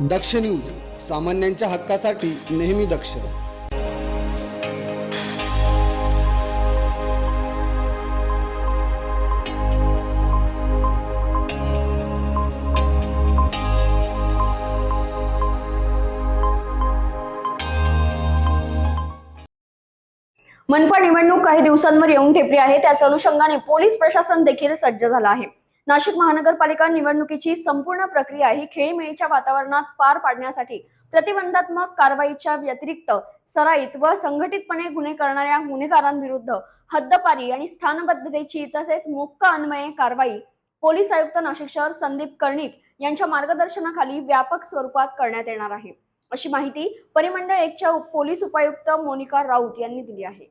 दक्ष news सामान्यांच्या हक्कासाठी नेहमी दक्ष. मनपा निवडणूक काही दिवसांवर येऊन ठेपली आहे. त्याच अनुषंगाने पोलीस प्रशासन देखील सज्ज झालं आहे. नाशिक महानगरपालिका निवडणुकीची संपूर्ण प्रक्रिया ही खेळीमेळीच्या वातावरणात पार पाडण्यासाठी प्रतिबंधात्मक कारवाईच्या व्यतिरिक्त सराईत व संघटितपणे गुन्हे करणाऱ्या गुन्हेगारांविरुद्ध हद्दपारी आणि स्थानबद्धतेची तसेच मोक्का अन्वये कारवाई पोलीस आयुक्त नाशिक शहर संदीप कर्णिक यांच्या मार्गदर्शनाखाली व्यापक स्वरूपात करण्यात येणार आहे. अशी माहिती परिमंडळ एकच्या पोलीस उपायुक्त मोनिका राऊत यांनी दिली आहे.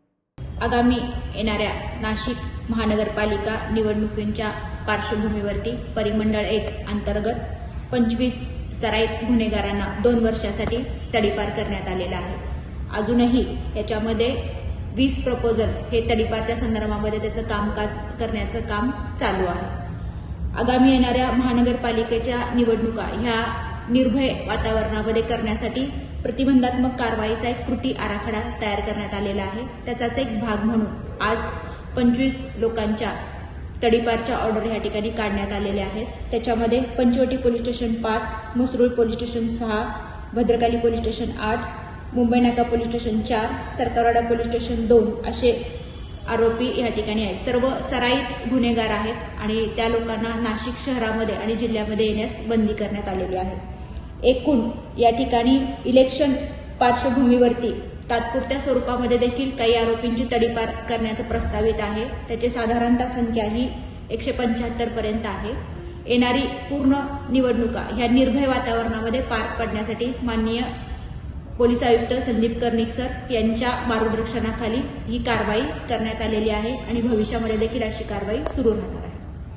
आगामी येणाऱ्या नाशिक महानगरपालिका निवडणुकींच्या पार्श्वभूमीवरती परिमंडळ एक अंतर्गत पंचवीस सराईत गुन्हेगारांना दोन वर्षासाठी तडीपार करण्यात आलेला आहे. अजूनही याच्यामध्ये वीस प्रपोजल हे तडीपारच्या संदर्भामध्ये त्याचं कामकाज करण्याचं काम चालू आहे. आगामी येणाऱ्या महानगरपालिकेच्या निवडणुका ह्या निर्भय वातावरणामध्ये करण्यासाठी प्रतिबंधात्मक कारवाईचा एक कृती आराखडा तयार करण्यात आलेला आहे. त्याचाच एक भाग म्हणून आज पंचवीस लोकांच्या तडीपारच्या ऑर्डर ह्या ठिकाणी काढण्यात आलेल्या आहेत. त्याच्यामध्ये पंचवटी पोलीस स्टेशन पाच मसरूळ पोलीस स्टेशन सहा भद्रकाली पोलीस स्टेशन आठ मुंबई नाका पोलीस स्टेशन चार सरकारवाडा पोलीस स्टेशन दोन असे आरोपी या ठिकाणी आहेत. सर्व सराईत गुन्हेगार आहेत आणि त्या लोकांना नाशिक शहरामध्ये आणि जिल्ह्यामध्ये येण्यास बंदी करण्यात आलेली आहे. एकूण या ठिकाणी इलेक्शन पार्श्वभूमीवरती तात्पुरत्या स्वरूपामध्ये देखील काही आरोपींची तडीपार करण्याचं प्रस्तावित आहे. त्याची साधारणतः संख्या ही एकशे पंच्याहत्तर पर्यंत आहे. येणारी पूर्ण निवडणुका ह्या निर्भय वातावरणामध्ये पार पडण्यासाठी माननीय पोलीस आयुक्त संदीप कर्णिक सर यांच्या मार्गदर्शनाखाली ही कारवाई करण्यात आलेली आहे आणि भविष्यामध्ये देखील अशी कारवाई सुरू राहणार आहे.